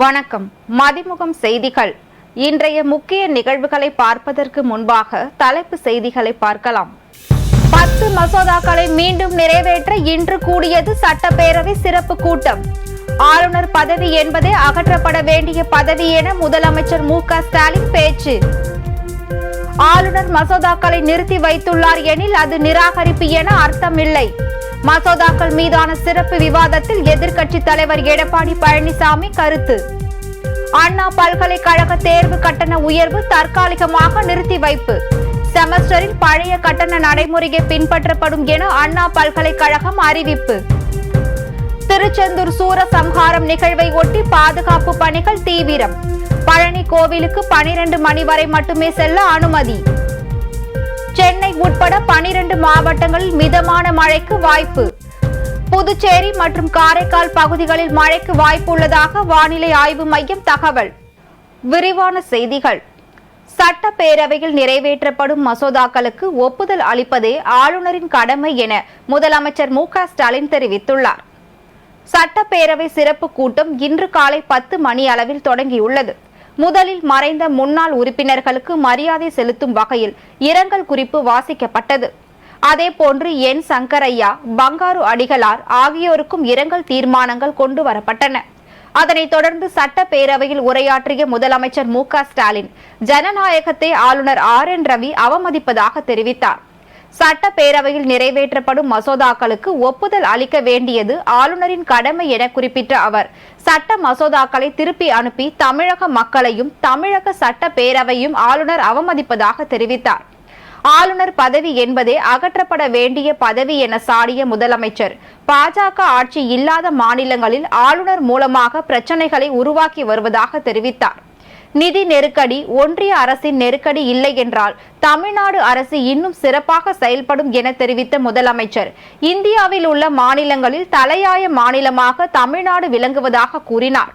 வணக்கம். மதிமுகம் செய்திகள். இன்றைய முக்கிய நிகழ்வுகளை பார்ப்பதற்கு முன்பாக தலைப்பு செய்திகளை பார்க்கலாம். பத்து மசோதாக்களை மீண்டும் நிறைவேற்ற இன்று கூடியது சட்டப்பேரவை சிறப்பு கூட்டம். ஆளுநர் பதவி என்பதே அகற்றப்பட வேண்டிய பதவி என முதலமைச்சர் மு க ஸ்டாலின் பேச்சு. ஆளுநர் மசோதாக்களை நிறுத்தி வைத்துள்ளார் எனில் அது நிராகரிப்பு என அர்த்தமில்லை. மசோதாக்கள் மீதான சிறப்பு விவாதத்தில் எதிர்க்கட்சி தலைவர் எடப்பாடி பழனிசாமி கருத்து. அண்ணா பல்கலைக்கழக தேர்வு கட்டண உயர்வு தற்காலிகமாக நிறுத்தி வைப்பு. செமஸ்டரில் பழைய கட்டண நடைமுறையை பின்பற்றப்படும் என அண்ணா பல்கலைக்கழகம் அறிவிப்பு. திருச்செந்தூர் சூரசம்ஹாரம் நிகழ்வை ஒட்டி பாதுகாப்பு பணிகள் தீவிரம். பழனி கோவிலுக்கு பனிரெண்டு மணி வரை மட்டுமே செல்ல அனுமதி. சென்னை உட்பட பனிரெண்டு மாவட்டங்களில் மிதமான மழைக்கு வாய்ப்பு. புதுச்சேரி மற்றும் காரைக்கால் பகுதிகளில் மழைக்கு வாய்ப்பு உள்ளதாக வானிலை ஆய்வு மையம் தகவல். விரிவான செய்திகள். சட்டப்பேரவையில் நிறைவேற்றப்படும் மசோதாக்களுக்கு ஒப்புதல் அளிப்பதே ஆளுநரின் கடமை என முதலமைச்சர் மு க ஸ்டாலின் தெரிவித்துள்ளார். சட்டப்பேரவை சிறப்பு கூட்டம் இன்று காலை பத்து மணி அளவில் தொடங்கியுள்ளது. முதலில் மறைந்த முன்னாள் உறுப்பினர்களுக்கு மரியாதை செலுத்தும் வகையில் இரங்கல் குறிப்பு வாசிக்கப்பட்டது. அதேபோன்று என் சங்கரையா பங்காரு அடிகளார் ஆகியோருக்கும் இரங்கல் தீர்மானங்கள் கொண்டு வரப்பட்டன. அதனைத் தொடர்ந்து சட்டப்பேரவையில் உரையாற்றிய முதலமைச்சர் மு க ஸ்டாலின் ஜனநாயகத்தை ஆளுநர் ஆர் என் ரவி அவமதிப்பதாக தெரிவித்தார். சட்டப்பேரவையில் நிறைவேற்றப்படும் மசோதாக்களுக்கு ஒப்புதல் அளிக்க வேண்டியது ஆளுநரின் கடமை என குறிப்பிட்ட அவர். சட்ட மசோதாக்களை திருப்பி அனுப்பி தமிழக மக்களையும் தமிழக சட்டப்பேரவையும் ஆளுநர் அவமதிப்பதாக தெரிவித்தார். ஆளுநர் பதவி என்பதே அகற்றப்பட வேண்டிய பதவி என சாடிய முதலமைச்சர். பாஜக ஆட்சி இல்லாத மாநிலங்களில் ஆளுநர் மூலமாக பிரச்சனைகளை உருவாக்கி வருவதாக தெரிவித்தார். நிதி நெருக்கடி ஒன்றிய அரசின் நெருக்கடி இல்லை என்றால் தமிழ்நாடு அரசு இன்னும் சிறப்பாக செயல்படும் என தெரிவித்த முதலமைச்சர். இந்தியாவில் உள்ள மாநிலங்களில் தலையாய மாநிலமாக தமிழ்நாடு விளங்குவதாக கூறினார்.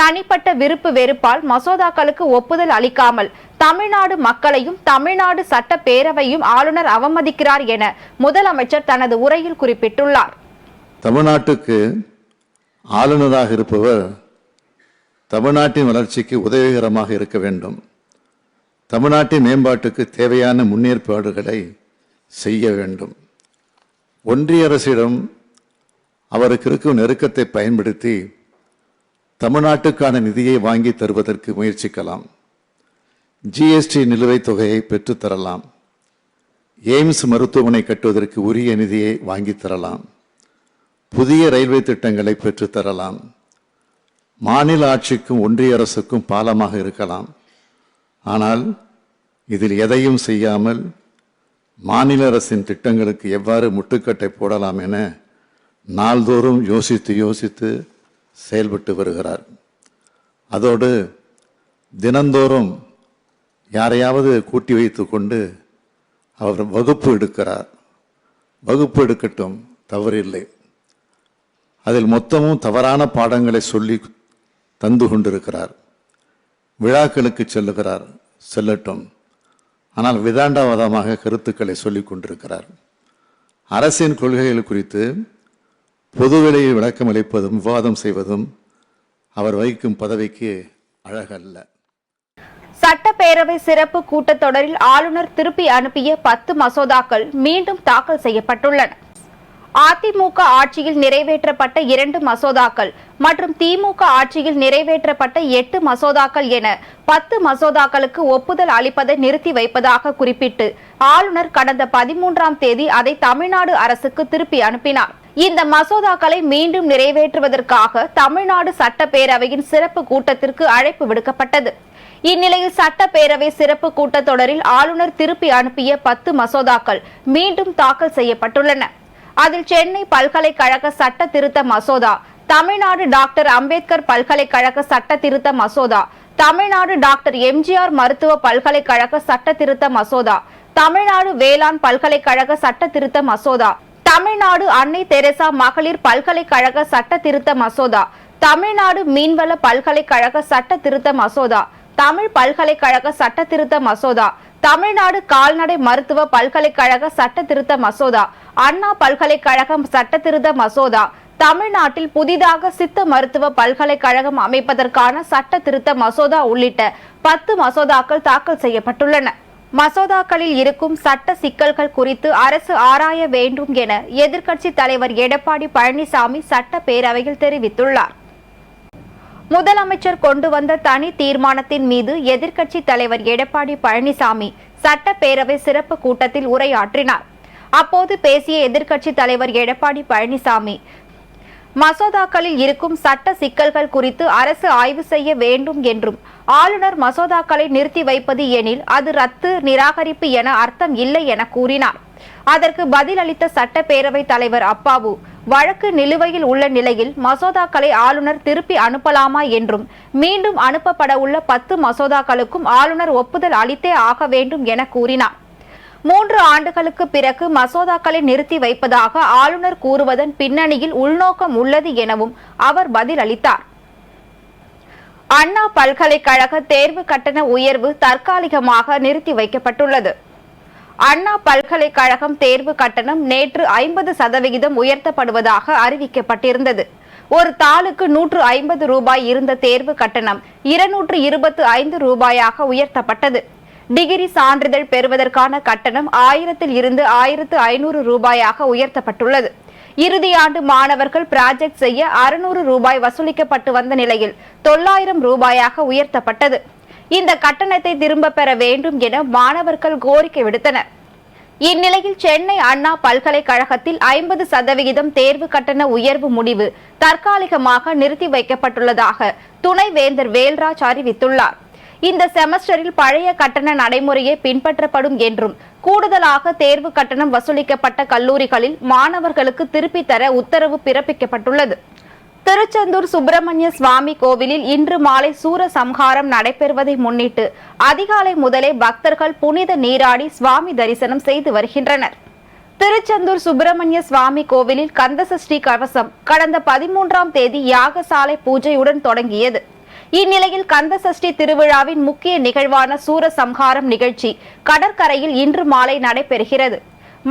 தனிப்பட்ட விருப்பு வெறுப்பால் மசோதாக்களுக்கு ஒப்புதல் அளிக்காமல் தமிழ்நாடு மக்களையும் தமிழ்நாடு சட்டப்பேரவையும் ஆளுநர் அவமதிக்கிறார் என முதலமைச்சர் தனது உரையில் குறிப்பிட்டுள்ளார். தமிழ்நாட்டுக்கு ஆளுநராக இருப்பவர் தமிழ்நாட்டின் வளர்ச்சிக்கு உதவிகரமாக இருக்க வேண்டும். தமிழ்நாட்டின் மேம்பாட்டுக்கு தேவையான முன்னேற்பாடுகளை செய்ய வேண்டும். ஒன்றிய அரசிடம் அவருக்கு இருக்கும் நெருக்கத்தை பயன்படுத்தி தமிழ்நாட்டுக்கான நிதியை வாங்கி தருவதற்கு முயற்சிக்கலாம். ஜிஎஸ்டி நிலுவைத் தொகையை பெற்றுத் தரலாம். எய்ம்ஸ் மருத்துவமனை கட்டுவதற்கு உரிய நிதியை வாங்கித் தரலாம். புதிய ரயில்வே திட்டங்களை பெற்றுத் தரலாம். மாநில ஆட்சிக்கும் ஒன்றிய அரசுக்கும் பாலமாக இருக்கலாம். ஆனால் இதில் எதையும் செய்யாமல் மாநில அரசின் திட்டங்களுக்கு எவ்வாறு முட்டுக்கட்டை போடலாம் என நாள்தோறும் யோசித்து யோசித்து செயல்பட்டு வருகிறார். அதோடு தினந்தோறும் யாரையாவது கூட்டி வைத்து கொண்டு அவர் வகுப்பு எடுக்கிறார். வகுப்பு எடுக்கட்டும் தவறில்லை. அதில் மொத்தமும் தவறான பாடங்களை சொல்லி தந்து கொண்டிருக்கிறார். விழாக்களுக்கு செல்லுகிறார். செல்லட்டும். ஆனால் விதாண்டவாதமாக கருத்துக்களை சொல்லிக் கொண்டிருக்கிறார். அரசின் கொள்கைகள் குறித்து பொதுவெளியில் விளக்கம் அளிப்பதும் விவாதம் செய்வதும் அவர் வகிக்கும் பதவிக்கு அழகல்ல. சட்டப்பேரவை சிறப்பு கூட்டத்தொடரில் ஆளுநர் திருப்பி அனுப்பிய பத்து மசோதாக்கள் மீண்டும் தாக்கல் செய்யப்பட்டுள்ளன. அதிமுக ஆட்சியில் நிறைவேற்றப்பட்ட இரண்டு மசோதாக்கள் மற்றும் திமுக ஆட்சியில் நிறைவேற்றப்பட்ட எட்டு மசோதாக்கள் என பத்து மசோதாக்களுக்கு ஒப்புதல் அளிப்பதை நிறுத்தி வைப்பதாக குறிப்பிட்டு ஆளுநர் கடந்த பதிமூன்றாம் தேதி அதை தமிழ்நாடு அரசுக்கு திருப்பி அனுப்பினார். இந்த மசோதாக்களை மீண்டும் நிறைவேற்றுவதற்காக தமிழ்நாடு சட்டப்பேரவையின் சிறப்பு கூட்டத்திற்கு அழைப்பு விடுக்கப்பட்டது. இந்நிலையில் சட்டப்பேரவை சிறப்பு கூட்டத்தொடரில் ஆளுநர் திருப்பி அனுப்பிய பத்து மசோதாக்கள் மீண்டும் தாக்கல் செய்யப்பட்டுள்ளன. அதில் சென்னை பல்கலைக்கழக சட்ட திருத்த மசோதா தமிழ்நாடு டாக்டர் அம்பேத்கர் பல்கலைக்கழக சட்ட திருத்த மசோதா தமிழ்நாடு டாக்டர் எம்ஜிஆர் மருத்துவ பல்கலைக்கழக சட்ட திருத்த மசோதா தமிழ்நாடு வேளாண் பல்கலைக்கழக சட்ட திருத்த மசோதா தமிழ்நாடு அன்னை தெரசா மகளிர் பல்கலைக்கழக சட்ட திருத்த மசோதா தமிழ்நாடு மீன்வள பல்கலைக்கழக சட்ட திருத்த மசோதா தமிழ் பல்கலைக்கழக சட்ட திருத்த மசோதா தமிழ்நாடு கால்நடை மருத்துவ பல்கலைக்கழக சட்ட திருத்த மசோதா அண்ணா பல்கலைக்கழகம் சட்ட திருத்த மசோதா தமிழ்நாட்டில் புதிதாக சித்த மருத்துவ பல்கலைக்கழகம் அமைப்பதற்கான சட்ட திருத்த மசோதா உள்ளிட்ட பத்து மசோதாக்கள் தாக்கல் செய்யப்பட்டுள்ளன. மசோதாக்களில் இருக்கும் சட்ட சிக்கல்கள் குறித்து அரசு ஆராய வேண்டும் என எதிர்க்கட்சி தலைவர் எடப்பாடி பழனிசாமி சட்டப்பேரவையில் தெரிவித்துள்ளார். முதலமைச்சர் கொண்டு வந்த தனி தீர்மானத்தின் மீது எதிர்க்கட்சி தலைவர் எடப்பாடி பழனிசாமி சட்டப்பேரவை சிறப்பு கூட்டத்தில் உரையாற்றினார். அப்போது பேசிய எதிர்க்கட்சி தலைவர் எடப்பாடி பழனிசாமி மசோதாக்களில் இருக்கும் சட்ட சிக்கல்கள் குறித்து அரசு ஆய்வு செய்ய வேண்டும் என்றும் ஆளுநர் மசோதாக்களை நிறுத்தி வைப்பது எனில் அது ரத்து நிராகரிப்பு என அர்த்தம் இல்லை என கூறினார். அதற்கு பதிலளித்த சட்டப்பேரவை தலைவர் அப்பாவு வழக்கு நிலுவையில் உள்ள நிலையில் மசோதாக்களை ஆளுநர் திருப்பி அனுப்பலாமா என்றும் மீண்டும் அனுப்பப்பட உள்ள பத்து மசோதாக்களுக்கும் ஆளுநர் ஒப்புதல் அளித்தே ஆக வேண்டும் என கூறினார். மூன்று ஆண்டுகளுக்கு பிறகு மசோதாக்களை நிறுத்தி வைப்பதாக ஆளுநர் கூறுவதன் பின்னணியில் உள்நோக்கம் உள்ளது எனவும் அவர் பதிலளித்தார். அண்ணா பல்கலைக்கழக தேர்வு கட்டண உயர்வு தற்காலிகமாக நிறுத்தி வைக்கப்பட்டுள்ளது. அண்ணா பல்கலைக்கழகம் தேர்வு கட்டணம் நேற்று ஐம்பது சதவிகிதம் உயர்த்தப்படுவதாக அறிவிக்கப்பட்டிருந்தது. ஒரு தாளுக்கு நூற்று ஐம்பது ரூபாய் இருந்த தேர்வு கட்டணம் இருநூற்று இருபத்து ஐந்து ரூபாயாக உயர்த்தப்பட்டது. டிகிரி சான்றிதழ் பெறுவதற்கான கட்டணம் ஆயிரத்தில் இருந்து ஆயிரத்து ஐநூறு ரூபாயாக உயர்த்தப்பட்டுள்ளது. இறுதியாண்டு மாணவர்கள் ப்ராஜெக்ட் செய்ய அறுநூறு ரூபாய் வசூலிக்கப்பட்டு வந்த நிலையில் தொள்ளாயிரம் ரூபாயாக உயர்த்தப்பட்டது. இந்த கட்டணத்தை திரும்ப பெற வேண்டும் என மாணவர்கள் கோரிக்கை விடுத்தனர். இந்நிலையில் சென்னை அண்ணா பல்கலைக்கழகத்தில் ஐம்பது சதவிகிதம் தேர்வு கட்டண உயர்வு முடிவு தற்காலிகமாக நிறுத்தி வைக்கப்பட்டுள்ளதாக துணைவேந்தர் வேல்ராஜ் அறிவித்துள்ளார். இந்த செமஸ்டரில் பழைய கட்டண நடைமுறையே பின்பற்றப்படும் என்றும் கூடுதலாக தேர்வு கட்டணம் வசூலிக்கப்பட்ட கல்லூரிகளில் மாணவர்களுக்கு திருப்பித்தர உத்தரவு பிறப்பிக்கப்பட்டுள்ளது. திருச்செந்தூர் சுப்பிரமணிய சுவாமி கோவிலில் இன்று மாலை சூர சம்ஹாரம் நடைபெறுவதை முன்னிட்டு அதிகாலை முதலே பக்தர்கள் புனித நீராடி சுவாமி தரிசனம் செய்து வருகின்றனர். திருச்செந்தூர் சுப்பிரமணிய சுவாமி கோவிலில் கந்தசஷ்டி கவசம் கடந்த பதிமூன்றாம் தேதி யாகசாலை பூஜையுடன் தொடங்கியது. இந்நிலையில் கந்தசஷ்டி திருவிழாவின் முக்கிய நிகழ்வான சூரசம்ஹாரம் நிகழ்ச்சி கடற்கரையில் இன்று மாலை நடைபெறுகிறது.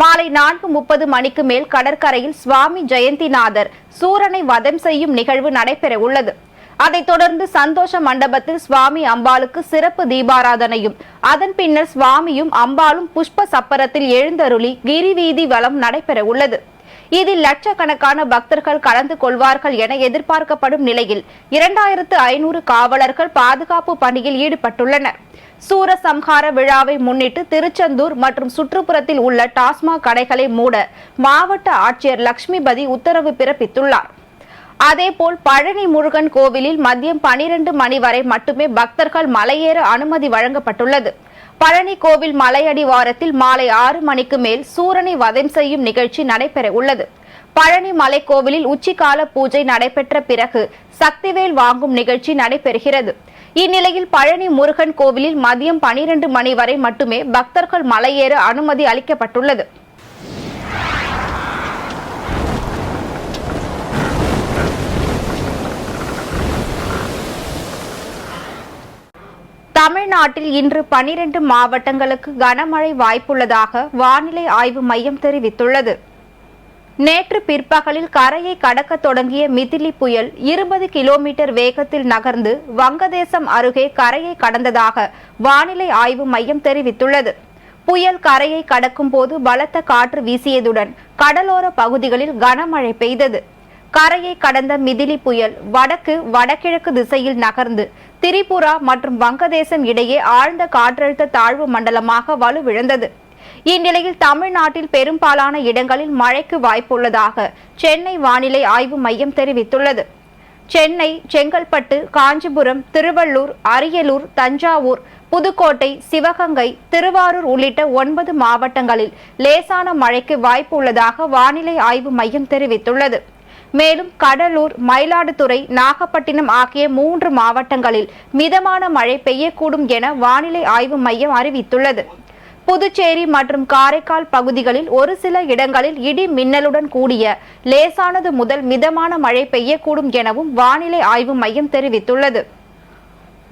மாலை நான்கு முப்பது மணிக்கு மேல் கடற்கரையில் சுவாமி ஜெயந்திநாதர் சூரனை வதம் செய்யும் நிகழ்வு நடைபெற உள்ளது. அதைத் தொடர்ந்து சந்தோஷ மண்டபத்தில் சுவாமி அம்பாளுக்கு சிறப்பு தீபாராதனையும் அதன் பின்னர் சுவாமியும் அம்பாளும் புஷ்ப சப்பரத்தில் எழுந்தருளி கிரிவீதி வலம் நடைபெற உள்ளது. இதில் லட்சக்கணக்கான பக்தர்கள் கலந்து கொள்வார்கள் என எதிர்பார்க்கப்படும் நிலையில் இரண்டாயிரத்து ஐநூறு காவலர்கள் பாதுகாப்பு பணியில் ஈடுபட்டுள்ளனர். சூரசம்ஹார விழாவை முன்னிட்டு திருச்செந்தூர் மற்றும் சுற்றுப்புறத்தில் உள்ள டாஸ்மாக் கடைகளை மூட மாவட்ட ஆட்சியர் லட்சுமிபதி உத்தரவு பிறப்பித்துள்ளார். அதேபோல் பழனி முருகன் கோவிலில் மதியம் பனிரெண்டு மணி வரை மட்டுமே பக்தர்கள் மலையேற அனுமதி வழங்கப்பட்டுள்ளது. பழனி கோவில் மலையடிவாரத்தில் மாலை ஆறு மணிக்கு மேல் சூரனை வதம் செய்யும் நிகழ்ச்சி நடைபெற உள்ளது. பழனி மலை கோவிலில் உச்சிக்கால பூஜை நடைபெற்ற பிறகு சக்திவேல் வாங்கும் நிகழ்ச்சி நடைபெறுகிறது. இந்நிலையில் பழனி முருகன் கோவிலில் மதியம் பனிரெண்டு மணி வரை மட்டுமே பக்தர்கள் மலையேற அனுமதி அளிக்கப்பட்டுள்ளது. தமிழ்நாட்டில் இன்று பனிரெண்டு மாவட்டங்களுக்கு கனமழை வாய்ப்புள்ளதாக வானிலை ஆய்வு மையம் தெரிவித்துள்ளது. நேற்று பிற்பகலில் கரையை கடக்க தொடங்கிய மிதிலி புயல் இருபது கிலோமீட்டர் வேகத்தில் நகர்ந்து வங்கதேசம் அருகே கரையை கடந்ததாக வானிலை ஆய்வு மையம் தெரிவித்துள்ளது. புயல் கரையை கடக்கும் போது பலத்த காற்று வீசியதுடன் கடலோர பகுதிகளில் கனமழை பெய்தது. கரையை கடந்த மிதிலி புயல் வடக்கு வடகிழக்கு திசையில் நகர்ந்து திரிபுரா மற்றும் வங்கதேசம் இடையே ஆழ்ந்த காற்றழுத்த தாழ்வு மண்டலமாக வலுவிழந்தது இந்நிலையில் தமிழ்நாட்டில் பெரும்பாலான இடங்களில் மழைக்கு வாய்ப்புள்ளதாக சென்னை வானிலை ஆய்வு மையம் தெரிவித்துள்ளது. சென்னை செங்கல்பட்டு காஞ்சிபுரம் திருவள்ளூர் அரியலூர் தஞ்சாவூர் புதுக்கோட்டை சிவகங்கை திருவாரூர் உள்ளிட்ட ஒன்பது மாவட்டங்களில் லேசான மழைக்கு வாய்ப்பு உள்ளதாக வானிலை ஆய்வு மையம் தெரிவித்துள்ளது. மேலும் கடலூர் மயிலாடுதுறை நாகப்பட்டினம் ஆகிய மூன்று மாவட்டங்களில் மிதமான மழை பெய்யக்கூடும் என வானிலை ஆய்வு மையம் அறிவித்துள்ளது. புதுச்சேரி மற்றும் காரைக்கால் பகுதிகளில் ஒரு சில இடங்களில் இடி மின்னலுடன் கூடிய லேசானது முதல் மிதமான மழை பெய்யக்கூடும் எனவும் வானிலை ஆய்வு மையம் தெரிவித்துள்ளது.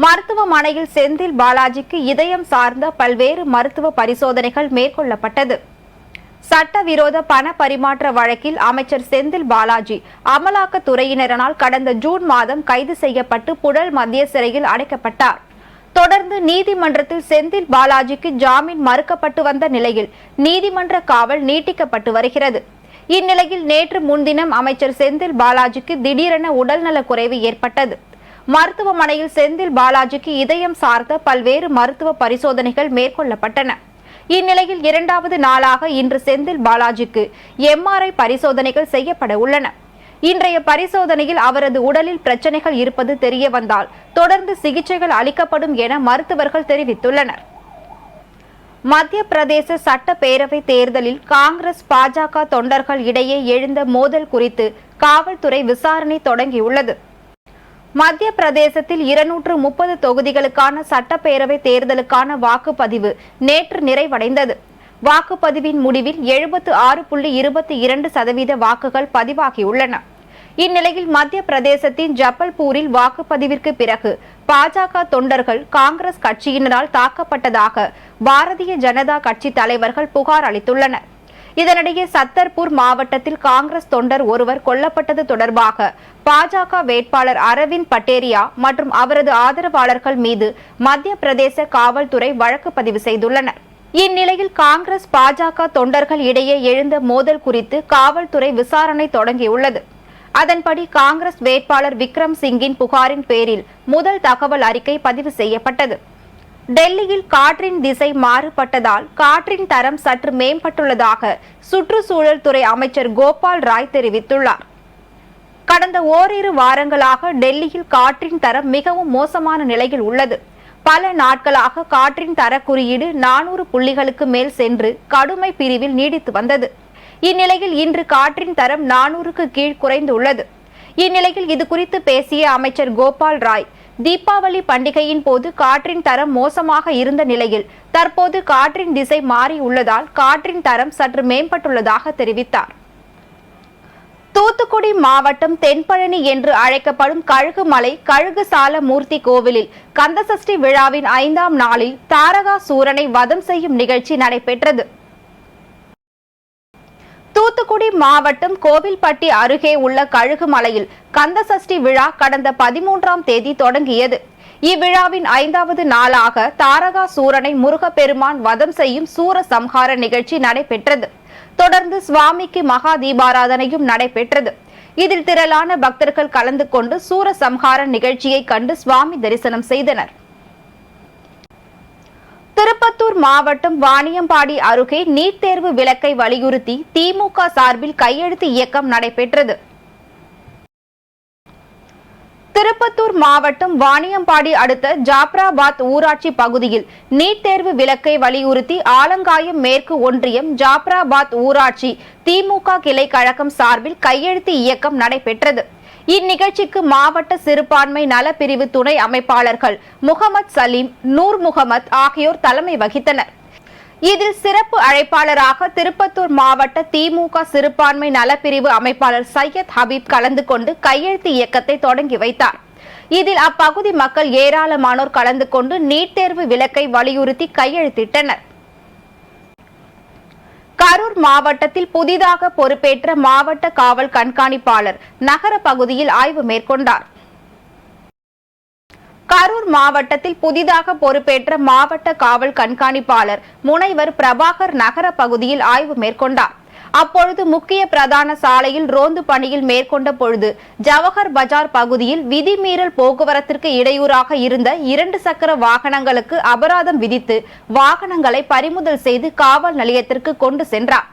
மருத்துவமனையில் செந்தில் பாலாஜிக்கு இதயம் சார்ந்த பல்வேறு மருத்துவ பரிசோதனைகள் மேற்கொள்ளப்பட்டது. சட்டவிரோத பண பரிமாற்ற வழக்கில் அமைச்சர் செந்தில் பாலாஜி அமலாக்கத்துறையினரால் கடந்த ஜூன் மாதம் கைது செய்யப்பட்டு புழல் மத்திய சிறையில் அடைக்கப்பட்டார். தொடர்ந்து நீதிமன்றத்தில் செந்தில் பாலாஜிக்கு ஜாமீன் மறுக்கப்பட்டு வந்த நிலையில் நீதிமன்ற காவல் நீட்டிக்கப்பட்டு வருகிறது. இந்நிலையில் நேற்று முன்தினம் அமைச்சர் செந்தில் பாலாஜிக்கு திடீரென உடல்நலக் குறைவு ஏற்பட்டது. மருத்துவமனையில் செந்தில் பாலாஜிக்கு இதயம் சார்ந்த பல்வேறு மருத்துவ பரிசோதனைகள் மேற்கொள்ளப்பட்டன. இந்நிலையில் இரண்டாவது நாளாக இன்று செந்தில் பாலாஜிக்கு எம்ஆர்ஐ பரிசோதனைகள் செய்யப்பட உள்ளன. இன்றைய பரிசோதனையில் அவரது உடலில் பிரச்சனைகள் இருப்பது தெரிய வந்தால் தொடர்ந்து சிகிச்சைகள் அளிக்கப்படும் என மருத்துவர்கள் தெரிவித்துள்ளனர். மத்திய பிரதேச சட்டப்பேரவை தேர்தலில் காங்கிரஸ் பாஜக தொண்டர்கள் இடையே எழுந்த மோதல் குறித்து காவல்துறை விசாரணை தொடங்கியுள்ளது. மத்திய பிரதேசத்தில் இருநூற்று முப்பது தொகுதிகளுக்கான சட்டப்பேரவை தேர்தலுக்கான வாக்குப்பதிவு நேற்று நிறைவடைந்தது. வாக்குப்பதிவின் முடிவில் எழுபத்து ஆறு புள்ளி இருபத்தி இரண்டு சதவீத வாக்குகள் பதிவாகியுள்ளன. இந்நிலையில் மத்திய பிரதேசத்தின் ஜப்பல்பூரில் வாக்குப்பதிவிற்கு பிறகு பாஜக தொண்டர்கள் காங்கிரஸ் கட்சியினரால் தாக்கப்பட்டதாக பாரதிய ஜனதா கட்சி தலைவர்கள் புகார் அளித்துள்ளனர். இதனிடையே சத்தர்பூர் மாவட்டத்தில் காங்கிரஸ் தொண்டர் ஒருவர் கொல்லப்பட்டது தொடர்பாக பாஜக வேட்பாளர் அரவிந்த் பட்டேரியா மற்றும் அவரது ஆதரவாளர்கள் மீது மத்திய பிரதேச காவல்துறை வழக்கு பதிவு செய்துள்ளனர். இந்நிலையில் காங்கிரஸ் பாஜக தொண்டர்கள் இடையே எழுந்த மோதல் குறித்து காவல்துறை விசாரணை தொடங்கியுள்ளது. அதன்படி காங்கிரஸ் வேட்பாளர் விக்ரம் சிங்கின் புகாரின் பேரில் முதல் தகவல் அறிக்கை பதிவு செய்யப்பட்டது. டெல்லியில் காற்றின் திசை மாறுபட்டதால் காற்றின் தரம் சற்று மேம்பட்டுள்ளதாக சுற்றுச்சூழல் துறை அமைச்சர் கோபால் ராய் தெரிவித்துள்ளார். கடந்த ஓரிரு வாரங்களாக டெல்லியில் காற்றின் தரம் மிகவும் மோசமான நிலையில் உள்ளது. பல நாட்களாக காற்றின் தர குறியீடு நானூறு புள்ளிகளுக்கு மேல் சென்று கடுமை பிரிவில் நீடித்து வந்தது. இந்நிலையில் இன்று காற்றின் தரம் நானூறுக்கு கீழ் குறைந்துள்ளது. இந்நிலையில் இது குறித்து பேசிய அமைச்சர் கோபால் ராய் தீபாவளி பண்டிகையின் போது காற்றின் தரம் மோசமாக இருந்த நிலையில் தற்போது காற்றின் திசை மாறி உள்ளதால் காற்றின் தரம் சற்று மேம்பட்டுள்ளதாக தெரிவித்தார். தூத்துக்குடி மாவட்டம் தென்பழனி என்று அழைக்கப்படும் கழுகு மலை கழுகு சால மூர்த்தி கோவிலில் கந்தசஷ்டி விழாவின் ஐந்தாம் நாளில் தாரகா சூரனை வதம் செய்யும் நிகழ்ச்சி நடைபெற்றது. தூத்துக்குடி மாவட்டம் கோவில்பட்டி அருகே உள்ள கழுகுமலையில் கந்தசஷ்டி விழா கடந்த பதிமூன்றாம் தேதி தொடங்கியது. இவ்விழாவின் ஐந்தாவது நாளாக தாரகா சூரனை முருகப்பெருமான் வதம் செய்யும் சூர சம்ஹார நிகழ்ச்சி நடைபெற்றது. தொடர்ந்து சுவாமிக்கு மகா தீபாராதனையும் நடைபெற்றது. இதில் திரளான பக்தர்கள் கலந்து கொண்டு சூர சம்ஹார நிகழ்ச்சியை கண்டு சுவாமி தரிசனம் செய்தனர். திருப்பத்தூர் மாவட்டம் வாணியம்பாடி அருகே நீட் தேர்வு விலக்கை வலியுறுத்தி திமுக சார்பில் கையெழுத்து இயக்கம் நடைபெற்றது. திருப்பத்தூர் மாவட்டம் வாணியம்பாடி அடுத்த ஜாப்ராபாத் ஊராட்சி பகுதியில் நீட் தேர்வு விலக்கை வலியுறுத்தி ஆலங்காயம் மேற்கு ஒன்றியம் ஜாப்ராபாத் ஊராட்சி திமுக கிளை கழகம் சார்பில் கையெழுத்து இயக்கம் நடைபெற்றது. இந்நிகழ்ச்சிக்கு மாவட்ட சிறுபான்மை நலப்பிரிவு துணை அமைப்பாளர்கள் முகமது சலீம் நூர் முகமது ஆகியோர் தலைமை வகித்தனர். இதில் சிறப்பு அழைப்பாளராக திருப்பத்தூர் மாவட்ட திமுக சிறுபான்மை நலப்பிரிவு அமைப்பாளர் சையத் ஹபீப் கலந்து கொண்டு கையெழுத்து இயக்கத்தை தொடங்கி வைத்தார். இதில் அப்பகுதி மக்கள் ஏராளமானோர் கலந்து கொண்டு நீட் தேர்வு விலக்கை வலியுறுத்தி கையெழுத்திட்டனர். கரூர் மாவட்டத்தில் புதிதாக பொறுப்பேற்ற மாவட்ட காவல் கண்காணிப்பாளர் நகர பகுதியில் ஆய்வு மேற்கொண்டார். கரூர் மாவட்டத்தில் புதிதாக பொறுப்பேற்ற மாவட்ட காவல் கண்காணிப்பாளர் முனைவர் பிரபாகர் நகர பகுதியில் ஆய்வு மேற்கொண்டார். அப்பொழுது முக்கிய பிரதான சாலையில் ரோந்து பணியில் மேற்கொண்ட பொழுது ஜவஹர் பஜார் பகுதியில் விதிமீறல் போக்குவரத்திற்கு இடையூறாக இருந்த இரண்டு சக்கர வாகனங்களுக்கு அபராதம் விதித்து வாகனங்களை பறிமுதல் செய்து காவல் நிலையத்திற்கு கொண்டு சென்றார்.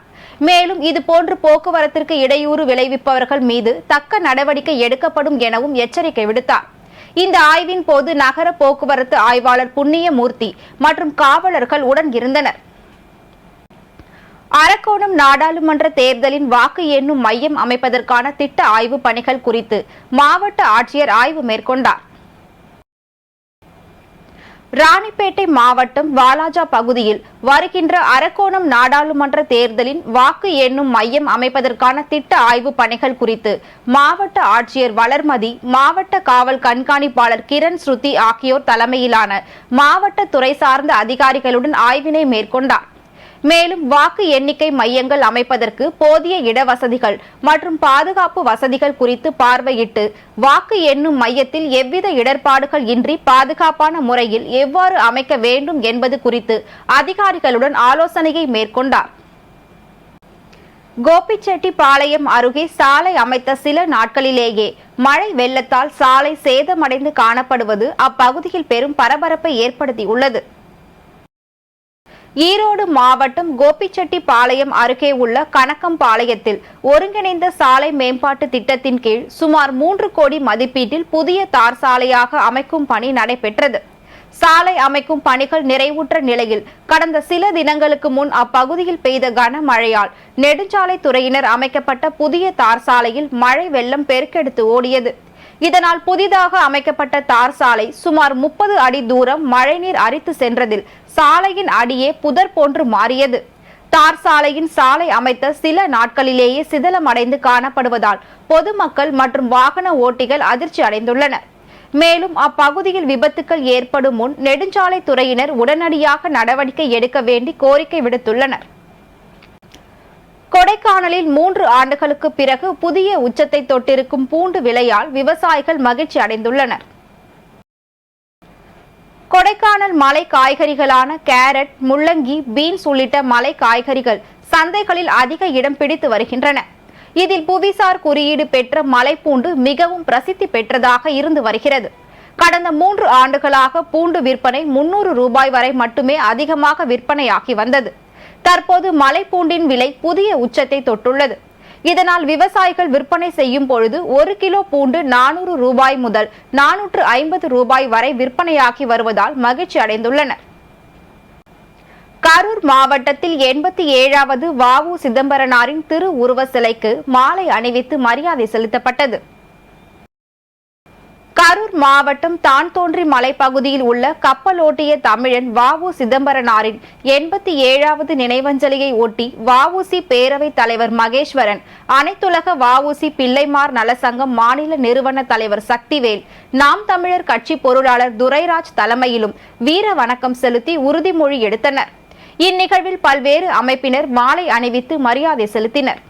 மேலும் இதுபோன்று போக்குவரத்திற்கு இடையூறு விளைவிப்பவர்கள் மீது தக்க நடவடிக்கை எடுக்கப்படும் எனவும் எச்சரிக்கை விடுத்தார். இந்த ஆய்வின் போது நகர போக்குவரத்து ஆய்வாளர் புண்ணியமூர்த்தி மற்றும் காவலர்கள் உடன் இருந்தனர். அரக்கோணம் நாடாளுமன்ற தேர்தலின் வாக்கு எண்ணும் மையம் அமைப்பதற்கான திட்ட ஆய்வு பணிகள் குறித்து மாவட்ட ஆட்சியர் ஆய்வு மேற்கொண்டார். ராணிப்பேட்டை மாவட்டம் வாலாஜா பகுதியில் வருகின்ற அரக்கோணம் நாடாளுமன்ற தேர்தலின் வாக்கு எண்ணும் மையம் அமைப்பதற்கான திட்ட ஆய்வு பணிகள் குறித்து மாவட்ட ஆட்சியர் வளர்மதி மாவட்ட காவல் கண்காணிப்பாளர் கிரண் ஸ்ருதி ஆகியோர் தலைமையிலான மாவட்ட துறை சார்ந்த அதிகாரிகளுடன் ஆய்வினை மேற்கொண்டார். மேலும் வாக்கு எண்ணிக்கை மையங்கள் அமைப்பதற்கு போதிய இடவசதிகள் மற்றும் பாதுகாப்பு வசதிகள் குறித்து பார்வையிட்டு வாக்கு எண்ணும் மையத்தில் எவ்வித இடர்பாடுகள் இன்றி பாதுகாப்பான முறையில் எவ்வாறு அமைக்க வேண்டும் என்பது குறித்து அதிகாரிகளுடன் ஆலோசனையை மேற்கொண்டார். கோபிச்செட்டிப்பாளையம் அருகே சாலை அமைத்த சில நாட்களிலேயே மழை வெள்ளத்தால் சாலை சேதமடைந்து காணப்படுவது அப்பகுதியில் பெரும் பரபரப்பை ஏற்படுத்தியுள்ளது. ஈரோடு மாவட்டம் கோபிச்செட்டிப்பாளையம் அருகே உள்ள கணக்கம்பாளையத்தில் ஒருங்கிணைந்த சாலை மேம்பாட்டு திட்டத்தின் கீழ் சுமார் மூன்று கோடி மதிப்பீட்டில் புதிய தார் சாலையாக அமைக்கும் பணி நடைபெற்றது. சாலை அமைக்கும் பணிகள் நிறைவுற்ற நிலையில் கடந்த சில தினங்களுக்கு முன் அப்பகுதியில் பெய்த கனமழையால் நெடுஞ்சாலைத்துறையினர் அமைக்கப்பட்ட புதிய தார் சாலையில் மழை வெள்ளம் பெருக்கெடுத்து ஓடியது. இதனால் புதிதாக அமைக்கப்பட்ட தார் சாலை சுமார் முப்பது அடி தூரம் மழைநீர் அரித்து சென்றதில் சாலையின் அடியே புதர் போன்று மாறியது. தார் சாலையின் சாலை அமைத்த சில நாட்களிலேயே சிதலமடைந்து காணப்படுவதால் பொதுமக்கள் மற்றும் வாகன ஓட்டிகள் அதிர்ச்சி அடைந்துள்ளனர். மேலும் அப்பகுதியில் விபத்துக்கள் ஏற்படும் முன் நெடுஞ்சாலைத்துறையினர் உடனடியாக நடவடிக்கை எடுக்க வேண்டி கோரிக்கை விடுத்துள்ளனர். கொடைக்கானலில் மூன்று ஆண்டுகளுக்கு பிறகு புதிய உச்சத்தை தொட்டிருக்கும் பூண்டு விலையால் விவசாயிகள் மகிழ்ச்சி அடைந்துள்ளனர். கொடைக்கானல் மலை காய்கறிகளான கேரட் முள்ளங்கி பீன்ஸ் உள்ளிட்ட மலை காய்கறிகள் சந்தைகளில் அதிக இடம் பிடித்து வருகின்றன. இதில் புவிசார் குறியீடு பெற்ற மலைப்பூண்டு மிகவும் பிரசித்தி பெற்றதாக இருந்து வருகிறது. கடந்த மூன்று ஆண்டுகளாக பூண்டு விற்பனை முன்னூறு ரூபாய் வரை மட்டுமே அதிகமாக விற்பனையாகி வந்தது. தற்போது மலைப்பூண்டின் விலை புதிய உச்சத்தை தொட்டுள்ளது. இதனால் விவசாயிகள் விற்பனை செய்யும் பொழுது ஒரு கிலோ பூண்டு நானூறு ரூபாய் முதல் நானூற்று ஐம்பது ரூபாய் வரை விற்பனையாகி வருவதால் மகிழ்ச்சி அடைந்துள்ளனர். கரூர் மாவட்டத்தில் எண்பத்தி ஏழாவது வாவு சிதம்பரனாரின் திரு உருவ சிலைக்கு மாலை அணிவித்து மரியாதை செலுத்தப்பட்டது. கரூர் மாவட்டம் தான் தோன்றி மலைப்பகுதியில் உள்ள கப்பலோட்டிய தமிழன் வாவு சிதம்பரனாரின் எண்பத்தி ஏழாவது நினைவஞ்சலியை ஒட்டி வாவுசி பேரவைத் தலைவர் மகேஸ்வரன் அனைத்துலக வாவுசி பிள்ளைமார் நலசங்கம் மாநில நிறுவன தலைவர் சக்திவேல் நாம் தமிழர் கட்சி பொருளாளர் துரைராஜ் தலைமையிலும் வீர வணக்கம் செலுத்தி உறுதிமொழி எடுத்தனர். இந்நிகழ்வில் பல்வேறு அமைப்பினர் மாலை அணிவித்து மரியாதை செலுத்தினர்.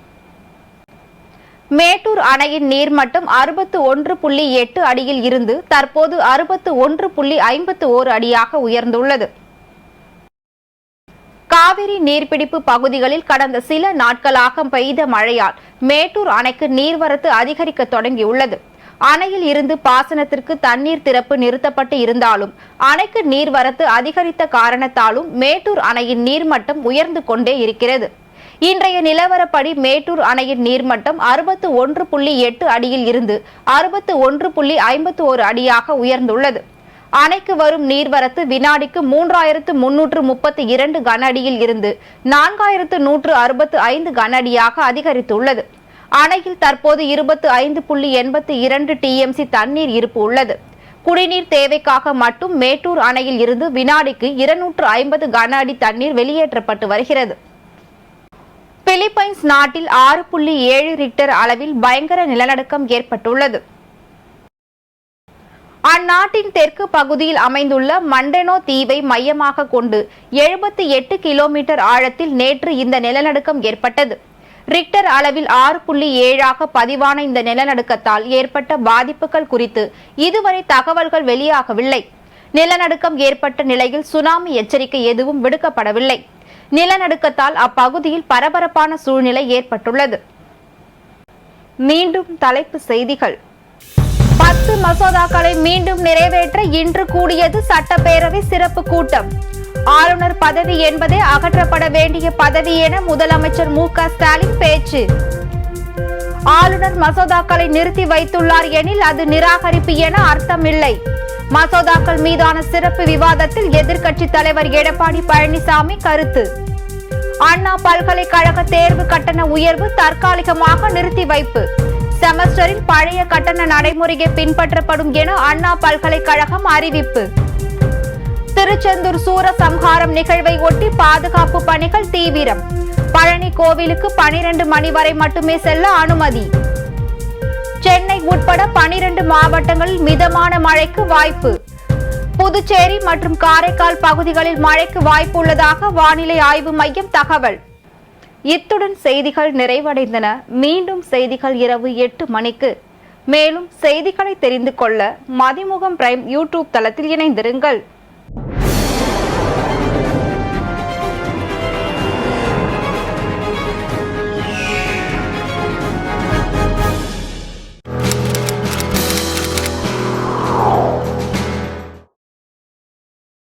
மேட்டூர் அணையின் நீர்மட்டம் அறுபத்து ஒன்று புள்ளி எட்டு அடியில் இருந்து தற்போது அறுபத்து ஒன்று புள்ளி ஐம்பத்து ஓரு அடியாக உயர்ந்துள்ளது. காவிரி நீர்பிடிப்பு பகுதிகளில் கடந்த சில நாட்களாக பெய்த மழையால் மேட்டூர் அணைக்கு நீர்வரத்து அதிகரிக்க தொடங்கியுள்ளது. அணையில் இருந்து பாசனத்திற்கு தண்ணீர் திறப்பு நிறுத்தப்பட்டு இருந்தாலும் அணைக்கு நீர்வரத்து அதிகரித்த காரணத்தாலும் மேட்டூர் அணையின் நீர்மட்டம் உயர்ந்து கொண்டே இருக்கிறது. இன்றைய நிலவரப்படி மேட்டூர் அணையின் நீர்மட்டம் அறுபத்து ஒன்று புள்ளி எட்டு அடியில் இருந்து அறுபத்து ஒன்று புள்ளி ஐம்பத்து ஒரு அடியாக உயர்ந்துள்ளது. அணைக்கு வரும் நீர்வரத்து வினாடிக்கு மூன்றாயிரத்து முன்னூற்று முப்பத்தி இரண்டு கன அடியில் இருந்து நான்காயிரத்து நூற்று அறுபத்து ஐந்து கன அடியாக அதிகரித்துள்ளது. அணையில் தற்போது இருபத்து ஐந்து புள்ளி எண்பத்தி இரண்டு டிஎம்சி தண்ணீர் இருப்பு உள்ளது. குடிநீர் தேவைக்காக மட்டும் மேட்டூர் அணையில் இருந்து வினாடிக்கு இருநூற்று ஐம்பது கன அடி தண்ணீர் வெளியேற்றப்பட்டு வருகிறது. பிலிப்பைன்ஸ் நாட்டில் ஆறு புள்ளி ஏழு ரிக்டர் அளவில் பயங்கர நிலநடுக்கம் ஏற்பட்டுள்ளது. அந்நாட்டின் தெற்கு பகுதியில் அமைந்துள்ள மண்டனோ தீவை மையமாக கொண்டு எழுபத்தி எட்டு கிலோமீட்டர் ஆழத்தில் நேற்று இந்த நிலநடுக்கம் ஏற்பட்டது. ரிக்டர் அளவில் ஆறு புள்ளி ஏழாக பதிவான இந்த நிலநடுக்கத்தால் ஏற்பட்ட பாதிப்புகள் குறித்து இதுவரை தகவல்கள் வெளியாகவில்லை. நிலநடுக்கம் ஏற்பட்ட நிலையில் சுனாமி எச்சரிக்கை எதுவும் விடுக்கப்படவில்லை. நிலநடுக்கத்தால் அப்பகுதியில் பரபரப்பான சூழ்நிலை ஏற்பட்டுள்ளது. மீண்டும் தலைப்பு செய்திகள். பத்து மசோதாக்களை மீண்டும் நிறைவேற்ற இன்று கூடியது சட்டப்பேரவை சிறப்பு கூட்டம். ஆளுநர் பதவி என்பதே அகற்றப்பட வேண்டிய பதவி என முதலமைச்சர் மு க ஸ்டாலின் பேச்சு. ஆளுநர் மசோதாக்களை நிறுத்தி வைத்துள்ளார் எனில் அது நிராகரிப்பு என அர்த்தமில்லை. மசோதாக்கள் மீதான சிறப்பு விவாதத்தில் எதிர்க்கட்சி தலைவர் எடப்பாடி பழனிசாமி கருத்து. அண்ணா பல்கலைக்கழக தேர்வு கட்டண உயர்வு தற்காலிகமாக நிறுத்தி வைப்பு. செமஸ்டரில் பழைய கட்டண நடைமுறையை பின்பற்றப்படும் என அண்ணா பல்கலைக்கழகம் அறிவிப்பு. திருச்செந்தூர் சூரசம்ஹாரம் நிகழ்வை ஒட்டி பாதுகாப்பு பணிகள் தீவிரம். பழனி கோவிலுக்கு பனிரெண்டு மணி வரை மட்டுமே செல்ல அனுமதி. சென்னை உட்பட பனிரெண்டு மாவட்டங்களில் மிதமான மழைக்கு வாய்ப்பு. புதுச்சேரி மற்றும் காரைக்கால் பகுதிகளில் மழைக்கு வாய்ப்பு உள்ளதாக வானிலை ஆய்வு மையம் தகவல். இத்துடன் செய்திகள் நிறைவடைந்தன. மீண்டும் செய்திகள் இரவு எட்டு மணிக்கு. மேலும் செய்திகளை தெரிந்து கொள்ள மதிமுகம் பிரைம் யூடியூப் தளத்தில் இணைந்திருங்கள்.